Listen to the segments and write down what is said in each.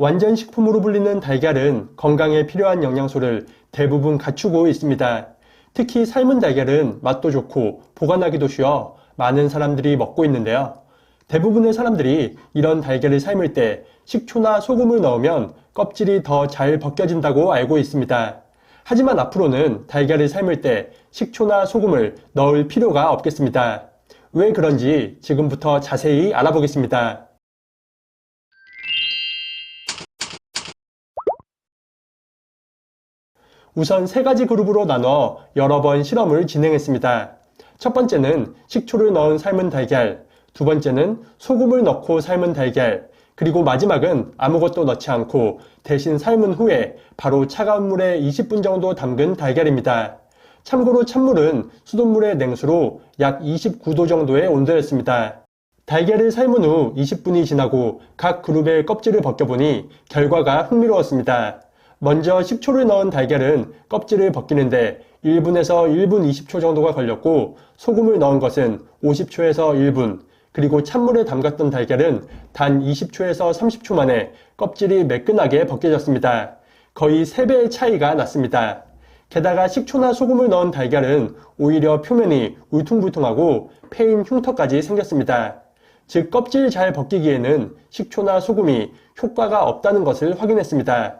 완전 식품으로 불리는 달걀은 건강에 필요한 영양소를 대부분 갖추고 있습니다. 특히 삶은 달걀은 맛도 좋고 보관하기도 쉬워 많은 사람들이 먹고 있는데요. 대부분의 사람들이 이런 달걀을 삶을 때 식초나 소금을 넣으면 껍질이 더 잘 벗겨진다고 알고 있습니다. 하지만 앞으로는 달걀을 삶을 때 식초나 소금을 넣을 필요가 없겠습니다. 왜 그런지 지금부터 자세히 알아보겠습니다. 우선 세 가지 그룹으로 나눠 여러 번 실험을 진행했습니다. 첫 번째는 식초를 넣은 삶은 달걀, 두 번째는 소금을 넣고 삶은 달걀, 그리고 마지막은 아무것도 넣지 않고 대신 삶은 후에 바로 차가운 물에 20분 정도 담근 달걀입니다. 참고로 찬물은 수돗물의 냉수로 약 29도 정도의 온도였습니다. 달걀을 삶은 후 20분이 지나고 각 그룹의 껍질을 벗겨보니 결과가 흥미로웠습니다. 먼저 식초를 넣은 달걀은 껍질을 벗기는데 1분에서 1분 20초 정도가 걸렸고 소금을 넣은 것은 50초에서 1분 그리고 찬물에 담갔던 달걀은 단 20초에서 30초 만에 껍질이 매끈하게 벗겨졌습니다. 거의 3배의 차이가 났습니다. 게다가 식초나 소금을 넣은 달걀은 오히려 표면이 울퉁불퉁하고 패인 흉터까지 생겼습니다. 즉 껍질 잘 벗기기에는 식초나 소금이 효과가 없다는 것을 확인했습니다.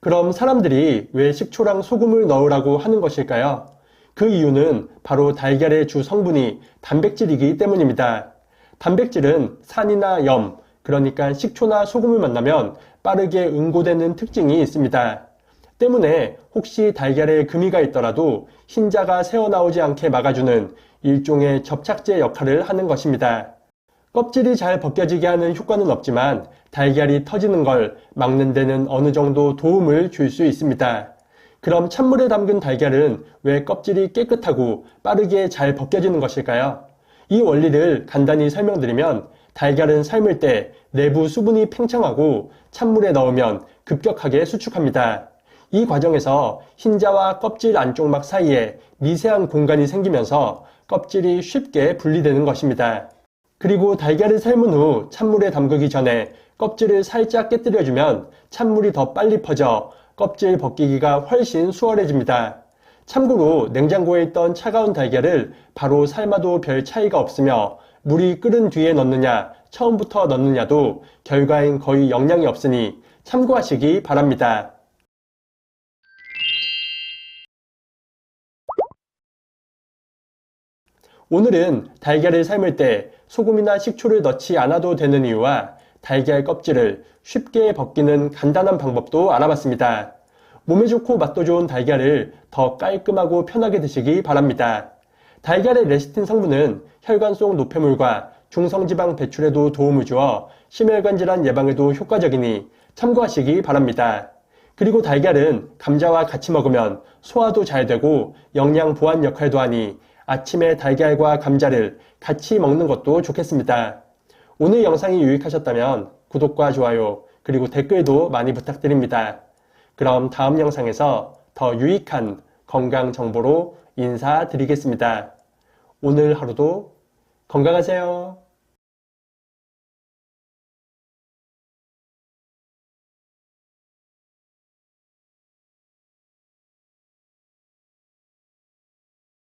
그럼 사람들이 왜 식초랑 소금을 넣으라고 하는 것일까요? 그 이유는 바로 달걀의 주 성분이 단백질이기 때문입니다. 단백질은 산이나 염, 그러니까 식초나 소금을 만나면 빠르게 응고되는 특징이 있습니다. 때문에 혹시 달걀에 금이가 있더라도 흰자가 새어나오지 않게 막아주는 일종의 접착제 역할을 하는 것입니다. 껍질이 잘 벗겨지게 하는 효과는 없지만 달걀이 터지는 걸 막는 데는 어느 정도 도움을 줄 수 있습니다. 그럼 찬물에 담근 달걀은 왜 껍질이 깨끗하고 빠르게 잘 벗겨지는 것일까요? 이 원리를 간단히 설명드리면 달걀은 삶을 때 내부 수분이 팽창하고 찬물에 넣으면 급격하게 수축합니다. 이 과정에서 흰자와 껍질 안쪽 막 사이에 미세한 공간이 생기면서 껍질이 쉽게 분리되는 것입니다. 그리고 달걀을 삶은 후 찬물에 담그기 전에 껍질을 살짝 깨뜨려주면 찬물이 더 빨리 퍼져 껍질 벗기기가 훨씬 수월해집니다. 참고로 냉장고에 있던 차가운 달걀을 바로 삶아도 별 차이가 없으며 물이 끓은 뒤에 넣느냐 처음부터 넣느냐도 결과엔 거의 영향이 없으니 참고하시기 바랍니다. 오늘은 달걀을 삶을 때 소금이나 식초를 넣지 않아도 되는 이유와 달걀 껍질을 쉽게 벗기는 간단한 방법도 알아봤습니다. 몸에 좋고 맛도 좋은 달걀을 더 깔끔하고 편하게 드시기 바랍니다. 달걀의 레시틴 성분은 혈관 속 노폐물과 중성지방 배출에도 도움을 주어 심혈관 질환 예방에도 효과적이니 참고하시기 바랍니다. 그리고 달걀은 감자와 같이 먹으면 소화도 잘 되고 영양 보완 역할도 하니 아침에 달걀과 감자를 같이 먹는 것도 좋겠습니다. 오늘 영상이 유익하셨다면 구독과 좋아요 그리고 댓글도 많이 부탁드립니다. 그럼 다음 영상에서 더 유익한 건강 정보로 인사드리겠습니다. 오늘 하루도 건강하세요.